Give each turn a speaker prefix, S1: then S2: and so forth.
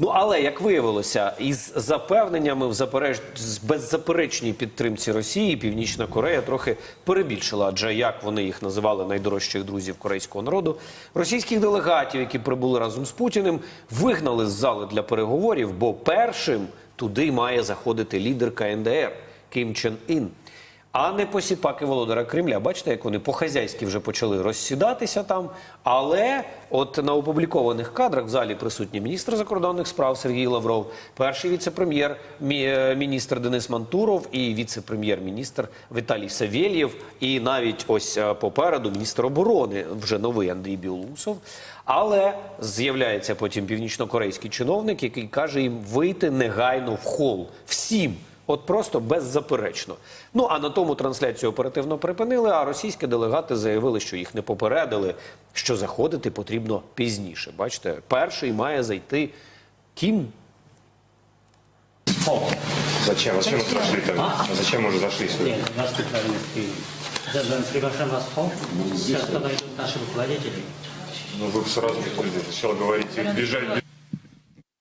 S1: Ну але як виявилося, із запевненнями в запереч... з беззаперечній підтримці Росії Північна Корея трохи перебільшила, адже як вони їх називали найдорожчих друзів корейського народу, російських делегатів, які прибули разом з Путіним, вигнали з зали для переговорів, бо першим туди має заходити лідер КНДР Кім Чен Ін. А не посіпаки володара Кремля. Бачите, як вони по-хазяйськи вже почали розсідатися там. Але от на опублікованих кадрах в залі присутні міністр закордонних справ Сергій Лавров, перший віце-прем'єр мі- міністр Денис Мантуров і віце-прем'єр-міністр Віталій Савєлєв. І навіть ось е, попереду міністр оборони вже новий Андрій Білоусов. Але з'являється потім північнокорейський чиновник, який каже їм вийти негайно в хол всім. От просто беззаперечно. Ну а на тому трансляцію оперативно припинили. А російські делегати заявили, що їх не попередили, що заходити потрібно пізніше. Бачите, перший має зайти Кім.
S2: Зачем? Зачем мы зашли тогда? А зачем мы уже зашли сюда?
S3: Нет, у нас тут правильно приняли. Приглашаем вас в холл. Сейчас туда идут наши руководители.
S2: Ну вы сразу не Сначала говорите, бежать,